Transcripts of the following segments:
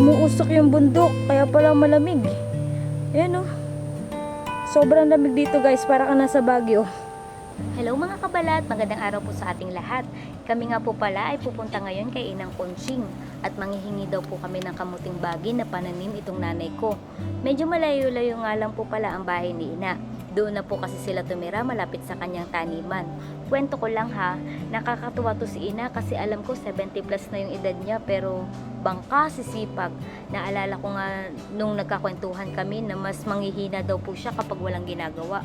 Umuusok yung bundok, kaya pala malamig. Ayan oh. Sobrang lamig dito guys, para ka nasa Baguio. Hello mga kabalat, magandang araw po sa ating lahat. Kami nga po pala ay pupunta ngayon kay Inang Conching at manghihingi daw po kami ng kamuting bagi na pananim itong nanay ko. Medyo malayo-layo nga lang po pala ang bahay ni Ina. Doon na po kasi sila tumira malapit sa kanyang taniman. Kwento ko lang ha, nakakatuwa to si Ina kasi alam ko 70 plus na yung edad niya pero bangka sisipag. Naalala ko nga nung nagkakwentuhan kami na mas manghihina daw po siya kapag walang ginagawa.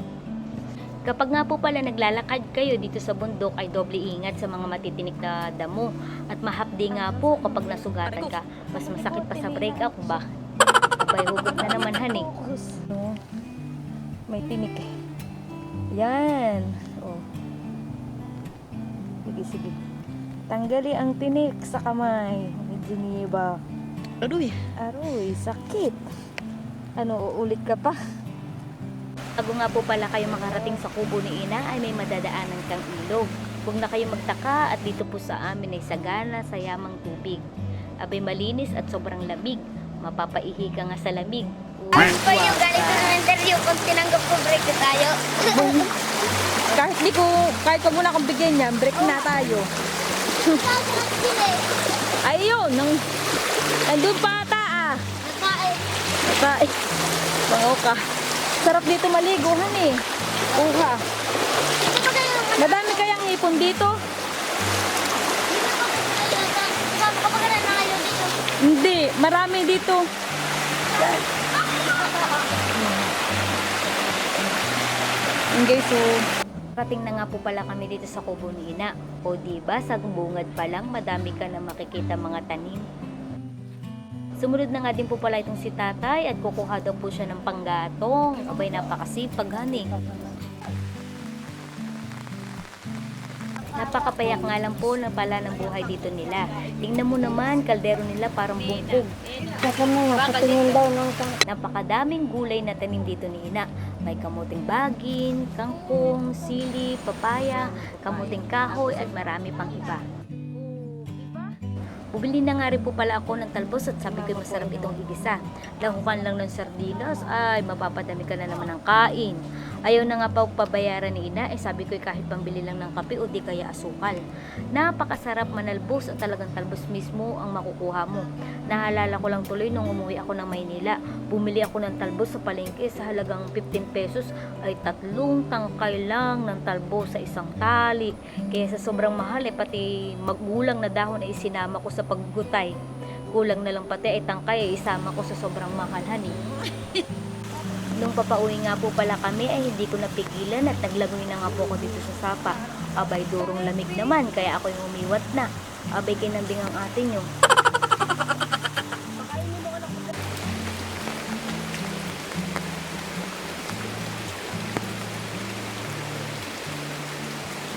Kapag nga po pala naglalakad kayo dito sa bundok ay doble ingat sa mga matitinik na damo at mahapdi nga po kapag nasugatan ka. Mas masakit pa sa breakout ba? Abay, hugot na naman hani. Tinik eh. Yan. Oh. Sige, sige. Tanggali ang tinik sa kamay. Ni Geneva. Aduh, Aroy, sakit. Ano, uulit ka pa? Bago nga po pala kayo makarating sa kubo ni Ina ay may madadaanan kang ilog. Huwag na kayo magtaka at dito po sa amin ay sagana sa yamang tubig. Abay malinis at sobrang lamig. Mapapaihi ka nga sa lamig. Uy, Pa yung galing ko ng interview kung tinanggap ko break na tayo. Kahit di ko, kahit ko muna akong bigyan niya, break na tayo. Ayun, nang, nandun pa ata ah. Nakain. Eh, bango ka. Sarap dito maligo, hani. Uha. Madami kayang ipon dito? Marami dito. Okay, so, Rating na nga po pala kami dito sa kubo ni Ina. O di ba sa bungad pa lang madami ka na makikita mga tanim. Sumunod na nga din po pala itong si tatay at kukuha daw po siya ng panggatong. Abay napakasipag hani. Napakapayak nga lang po na pala ng buhay dito nila. Tingnan mo naman, kaldero nila parang bungkog. Mo nga, patingin daw ng Napakadaming gulay na tanim dito ni Ina. May kamuting bagin, kangkong, sili, papaya, kamuting kahoy at marami pang iba. Bumili na nga rin po pala ako ng talbos at sabi ko masarap itong igisa. Lahukan lang ng sardinas, ay mapapadami ka na naman ng kain. Ayaw na nga pa pabayaran ni ina, eh sabi ko kahit pambili lang ng kape o di kaya asukal. Napakasarap manalbos at talagang talbos mismo ang makukuha mo. Nahalala ko lang tuloy nung umuwi ako ng Maynila. Bumili ako ng talbos sa palengke sa halagang 15 pesos ay tatlong tangkay lang ng talbos sa isang tali. Kaya sa sobrang mahal eh pati magulang na dahon ay isinama ko sa paggutay. Kulang na lang pati ay tangkay ay isama ko sa sobrang mahal hani. Nung papauwi nga po pala kami ay hindi ko napigilan at naglagoy na nga po ako dito sa sapa. Abay durong lamig naman kaya ako yung umiwat na. Abay kinambing ang atin yung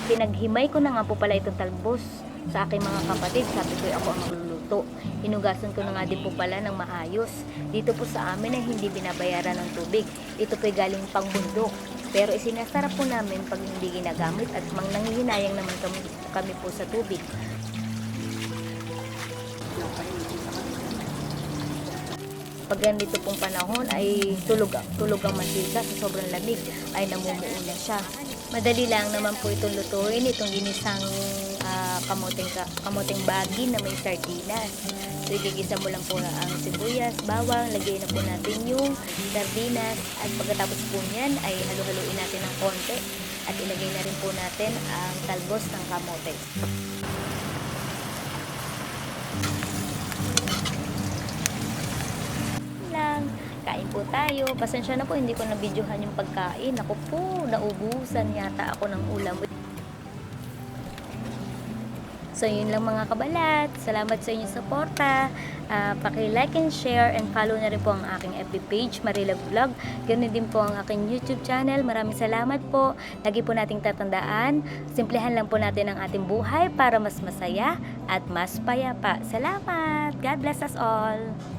Pinaghimay ko na nga po pala itong talbos sa aking mga kapatid. Sabi ko ako ang magluluto. Hinugasan ko na nga din po pala ng maayos. Dito po sa amin ay hindi binabayaran ng tubig. Ito po'y galing pang bundok. Pero isinasarap po namin pag hindi ginagamit at mang nangihinayang naman kami, kami po sa tubig. Pag ganito pong panahon ay tulog, tulog ang mantika sa sobrang lamig ay namumuo na siya. Madali lang naman po itong lutuin, itong ginisang ah, kamuting, ka- kamuting bagi na may sardinas. So, igigisa mo lang po na ang sibuyas, bawang, lagay na po natin yung sardinas at pagkatapos po niyan ay halu-haluin natin ng konti at ilagay na rin po natin ang talbos ng kamote. lang. Kain po tayo. Pasensya na po, hindi ko na-videohan yung pagkain. Ako po, naubusan yata ako ng ulam. So, yun lang mga kabalat. Salamat sa inyong suporta. Ah, paki-like and share and follow na rin po ang aking FB page, Marilag Vlog. Ganun din po ang aking YouTube channel. Maraming salamat po. Lagi po nating tatandaan, simplihan lang po natin ang ating buhay para mas masaya at mas payapa. Salamat! God bless us all!